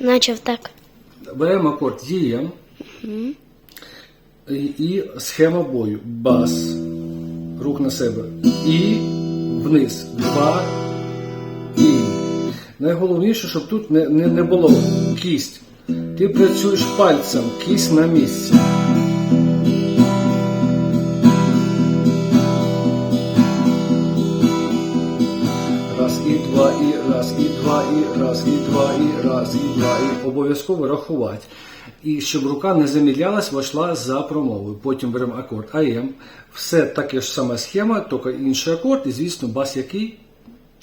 Начав так. Беремо акорд Є і, і схема бою. Бас. Рук на себе. І вниз. Два. І. Найголовніше, щоб тут не, не, не було кість. Ти працюєш пальцем, кість на місці. Два, і раз, і два, і раз, і два, і раз, і два, і обов'язково рахувати. І щоб рука не замідлялась, вийшла за промовою. Потім беремо акорд АМ. Все таке ж сама схема, тільки інший акорд, і звісно, бас який?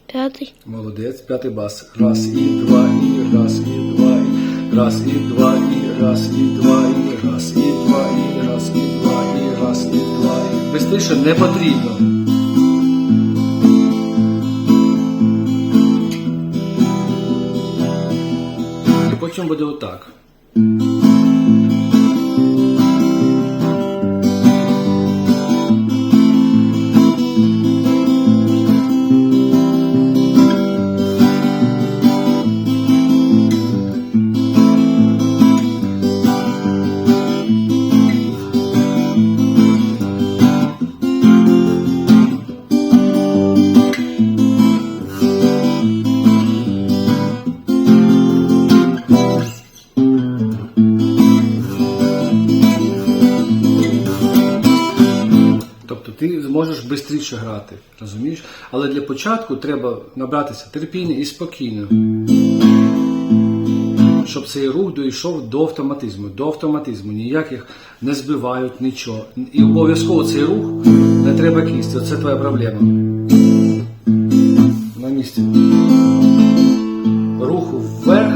П'ятий. Молодець, п'ятий бас. Раз і два, і раз, і два, і раз, і два, і раз, і два, і раз, і два, і раз, і два, і раз, і два. І... Бистріше не потрібно. Потім буде отак. Ти зможеш швидше грати, розумієш? Але для початку треба набратися терпіння і спокійно. Щоб цей рух дійшов до автоматизму. До автоматизму. Ніяких не збивають нічого. І обов'язково цей рух не треба кісти. Це твоя проблема. На місці. Рух вверх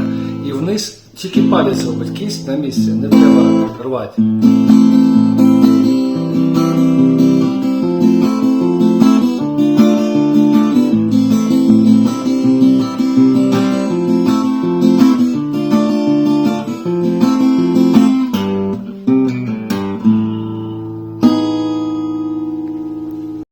і вниз. Тільки палець робить кість на місці. Не треба рвати.